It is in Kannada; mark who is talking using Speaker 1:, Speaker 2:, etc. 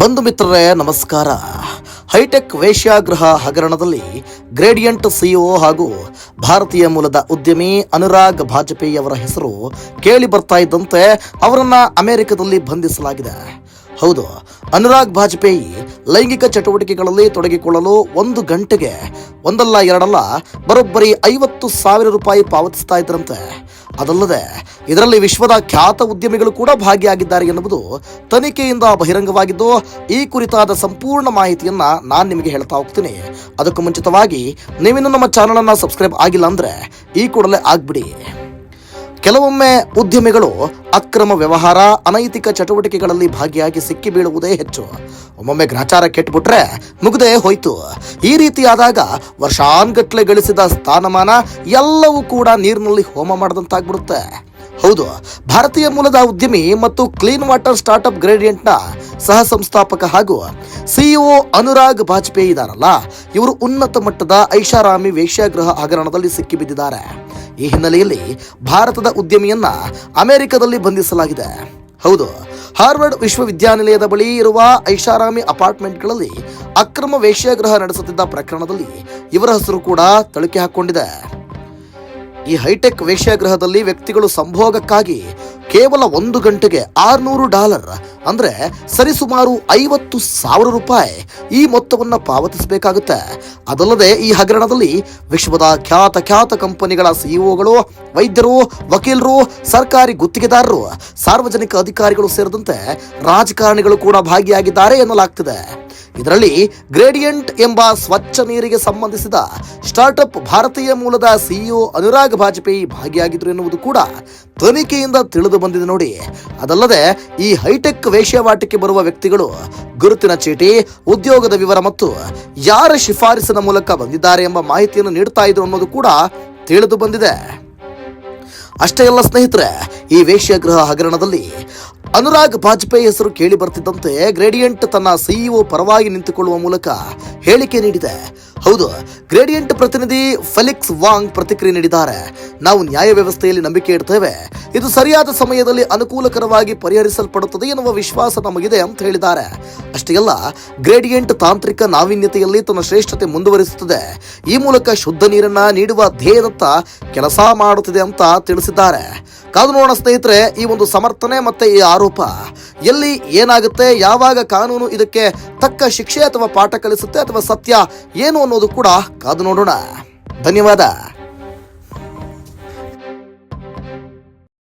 Speaker 1: ಬಂಧು ಮಿತ್ರರೇ, ನಮಸ್ಕಾರ. ಹೈಟೆಕ್ ವೇಶ್ಯಾಗೃಹ ಹಗರಣದಲ್ಲಿ ಗ್ರೇಡಿಯಂಟ್ ಸಿಇಒ ಹಾಗೂ ಭಾರತೀಯ ಮೂಲದ ಉದ್ಯಮಿ ಅನುರಾಗ್ ಬಾಜಪೇಯಿ ಅವರ ಹೆಸರು ಕೇಳಿ ಬರ್ತಾ ಇದ್ದಂತೆ ಅವರನ್ನ ಅಮೆರಿಕದಲ್ಲಿ ಬಂಧಿಸಲಾಗಿದೆ. ಹೌದು, ಅನುರಾಗ್ ಬಾಜಪೇಯಿ ಲೈಂಗಿಕ ಚಟುವಟಿಕೆಗಳಲ್ಲಿ ತೊಡಗಿಕೊಳ್ಳಲು ಒಂದು ಗಂಟೆಗೆ ಒಂದಲ್ಲ ಎರಡಲ್ಲ ಬರೋಬ್ಬರಿ ಐವತ್ತು ಸಾವಿರ ರೂಪಾಯಿ ಪಾವತಿಸ್ತಾ ಇದ್ರಂತೆ. ಅದಲ್ಲದೆ ಇದರಲ್ಲಿ ವಿಶ್ವದ ಖ್ಯಾತ ಉದ್ಯಮಿಗಳು ಕೂಡ ಭಾಗಿಯಾಗಿದ್ದಾರೆ ಎನ್ನುವುದು ತನಿಖೆಯಿಂದ ಬಹಿರಂಗವಾಗಿದ್ದು ಈ ಕುರಿತಾದ ಸಂಪೂರ್ಣ ಮಾಹಿತಿಯನ್ನ ನಾನು ನಿಮಗೆ ಹೇಳ್ತಾ ಹೋಗ್ತೀನಿ. ಅದಕ್ಕೂ ಮುಂಚಿತವಾಗಿ ನೀವಿನ್ನು ನಮ್ಮ ಚಾನಲ್ ಅನ್ನ ಸಬ್ಸ್ಕ್ರೈಬ್ ಆಗಿಲ್ಲ ಅಂದ್ರೆ ಈ ಕೂಡಲೇ ಆಗ್ಬಿಡಿ. ಕೆಲವೊಮ್ಮೆ ಉದ್ಯಮಿಗಳು ಅಕ್ರಮ ವ್ಯವಹಾರ, ಅನೈತಿಕ ಚಟುವಟಿಕೆಗಳಲ್ಲಿ ಭಾಗಿಯಾಗಿ ಸಿಕ್ಕಿ ಬೀಳುವುದೇ ಹೆಚ್ಚು. ಒಮ್ಮೊಮ್ಮೆ ಗ್ರಾಚಾರ ಕೆಟ್ಬಿಟ್ರೆ ಮುಗ್ದೇ ಹೋಯ್ತು. ಈ ರೀತಿಯಾದಾಗ ವರ್ಷಾನ್ಗಟ್ಲೆ ಗಳಿಸಿದ ಸ್ಥಾನಮಾನ ಎಲ್ಲವೂ ಕೂಡ ನೀರಿನಲ್ಲಿ ಹೋಮ ಮಾಡದಂತಾಗ್ಬಿಡುತ್ತೆ. ಹೌದು, ಭಾರತೀಯ ಮೂಲದ ಉದ್ಯಮಿ ಮತ್ತು ಕ್ಲೀನ್ ವಾಟರ್ ಸ್ಟಾರ್ಟ್ಅಪ್ ಗ್ರೇಡಿಯಂಟ್ನ ಸಹ ಸಂಸ್ಥಾಪಕ ಹಾಗೂ ಸಿಇಒ ಅನುರಾಗ್ ಬಾಜ್ಪೇಯಿ ಇದಾರಲ್ಲ. ಇವರು ಉನ್ನತ ಮಟ್ಟದ ಐಷಾರಾಮಿ ವೇಶ್ಯಾಗೃಹ ಹಗರಣದಲ್ಲಿ ಸಿಕ್ಕಿಬಿದ್ದಿದ್ದಾರೆ. ಈ ಹಿನ್ನೆಲೆಯಲ್ಲಿ ಭಾರತದ ಉದ್ಯಮಿಯನ್ನ ಅಮೆರಿಕದಲ್ಲಿ ಬಂಧಿಸಲಾಗಿದೆ. ಹೌದು, ಹಾರ್ವರ್ಡ್ ವಿಶ್ವವಿದ್ಯಾನಿಲಯದ ಬಳಿ ಇರುವ ಐಷಾರಾಮಿ ಅಪಾರ್ಟ್ಮೆಂಟ್ಗಳಲ್ಲಿ ಅಕ್ರಮ ವೇಶ್ಯಾಗೃಹ ನಡೆಸುತ್ತಿದ್ದ ಪ್ರಕರಣದಲ್ಲಿ ಇವರ ಹೆಸರು ಕೂಡ ತಳುಕೆ ಹಾಕೊಂಡಿದೆ ಈ ಹೈಟೆಕ್ ವೇಶ್ಯಾಗೃಹದಲ್ಲಿ ವ್ಯಕ್ತಿಗಳು ಸಂಭೋಗಕ್ಕಾಗಿ ಕೇವಲ ಒಂದು ಗಂಟೆಗೆ ಆರ್ನೂರು ಡಾಲರ್, ಅಂದ್ರೆ ಸರಿಸುಮಾರು ಐವತ್ತು ಸಾವಿರ ರೂಪಾಯಿ ಈ ಮೊತ್ತವನ್ನು ಪಾವತಿಸಬೇಕಾಗುತ್ತೆ. ಅದಲ್ಲದೆ ಈ ಹಗರಣದಲ್ಲಿ ವಿಶ್ವದ ಖ್ಯಾತ ಖ್ಯಾತ ಕಂಪನಿಗಳ ಸಿಇಒಗಳು, ವೈದ್ಯರು, ವಕೀಲರು, ಸರ್ಕಾರಿ ಗುತ್ತಿಗೆದಾರರು, ಸಾರ್ವಜನಿಕ ಅಧಿಕಾರಿಗಳು ಸೇರಿದಂತೆ ರಾಜಕಾರಣಿಗಳು ಕೂಡ ಭಾಗಿಯಾಗಿದ್ದಾರೆ ಎನ್ನಲಾಗ್ತಿದೆ. ಇದರಲ್ಲಿ ಗ್ರೇಡಿಯಂಟ್ ಎಂಬ ಸ್ವಚ್ಛ ನೀರಿಗೆ ಸಂಬಂಧಿಸಿದ ಸ್ಟಾರ್ಟ್ಅಪ್ ಭಾರತೀಯ ಮೂಲದ ಸಿಇಒ ಅನುರಾಗ್ ಬಾಜಪೇಯಿ ಭಾಗಿಯಾಗಿದ್ರು ಎನ್ನುವುದು ಕೂಡ ತನಿಖೆಯಿಂದ ತಿಳಿದು ಬಂದಿದೆ ನೋಡಿ. ಅದಲ್ಲದೆ ಈ ಹೈಟೆಕ್ ವೇಷವಾಟಿಕೆ ಬರುವ ವ್ಯಕ್ತಿಗಳು ಗುರುತಿನ ಚೀಟಿ, ಉದ್ಯೋಗದ ವಿವರ ಮತ್ತು ಯಾರ ಶಿಫಾರಸಿನ ಮೂಲಕ ಬಂದಿದ್ದಾರೆ ಎಂಬ ಮಾಹಿತಿಯನ್ನು ನೀಡ್ತಾ ಇದ್ರು ಅನ್ನೋದು ಕೂಡ ತಿಳಿದು ಬಂದಿದೆ. ಅಷ್ಟೇ ಅಲ್ಲ ಸ್ನೇಹಿತರೆ, ಈ ವೇಶ್ಯಾಗೃಹ ಹಗರಣದಲ್ಲಿ ಅನುರಾಗ್ ಬಾಜ್ಪೇಯಿ ಹೆಸರು ಕೇಳಿ ಬರ್ತಿದ್ದಂತೆ ಗ್ರೇಡಿಯಂಟ್ ತನ್ನ ಸಿಇಒ ಪರವಾಗಿ ನಿಂತುಕೊಳ್ಳುವ ಮೂಲಕ ಹೇಳಿಕೆ ನೀಡಿದೆ. ಹೌದು, ಗ್ರೇಡಿಯಂಟ್ ಪ್ರತಿನಿಧಿ ಫೆಲಿಕ್ಸ್ ವಾಂಗ್ ಪ್ರತಿಕ್ರಿಯೆ ನೀಡಿದ್ದಾರೆ. ನಾವು ನ್ಯಾಯ ವ್ಯವಸ್ಥೆಯಲ್ಲಿ ನಂಬಿಕೆ ಇಡ್ತೇವೆ. ಇದು ಸರಿಯಾದ ಸಮಯದಲ್ಲಿ ಅನುಕೂಲಕರವಾಗಿ ಪರಿಹರಿಸಲ್ಪಡುತ್ತದೆ ಎನ್ನುವ ವಿಶ್ವಾಸ ನಮಗಿದೆ ಅಂತ ಹೇಳಿದ್ದಾರೆ. ಅಷ್ಟೇ ಅಲ್ಲ, ಗ್ರೇಡಿಯಂಟ್ ತಾಂತ್ರಿಕ ನಾವೀನ್ಯತೆಯಲ್ಲಿ ತನ್ನ ಶ್ರೇಷ್ಠತೆ ಮುಂದುವರಿಸುತ್ತದೆ. ಈ ಮೂಲಕ ಶುದ್ಧ ನೀರನ್ನ ನೀಡುವ ಧ್ಯೇಯದತ್ತ ಕೆಲಸ ಮಾಡುತ್ತಿದೆ ಅಂತ ತಿಳಿಸಿದ್ದಾರೆ. ಕಾದು ನೋಡೋಣ ಸ್ನೇಹಿತರೆ, ಈ ಒಂದು ಸಮರ್ಥನೆ ಮತ್ತೆ ಈ ಆರೋಪ, ಎಲ್ಲಿ ಏನಾಗುತ್ತೆ, ಯಾವಾಗ ಕಾನೂನು ಇದಕ್ಕೆ ತಕ್ಕ ಶಿಕ್ಷೆ ಅಥವಾ ಪಾಠ ಕಲಿಸುತ್ತೆ ಅಥವಾ ಸತ್ಯ ಏನು ಅನ್ನೋದು ಕೂಡ ಕಾದು ನೋಡೋಣ. ಧನ್ಯವಾದ.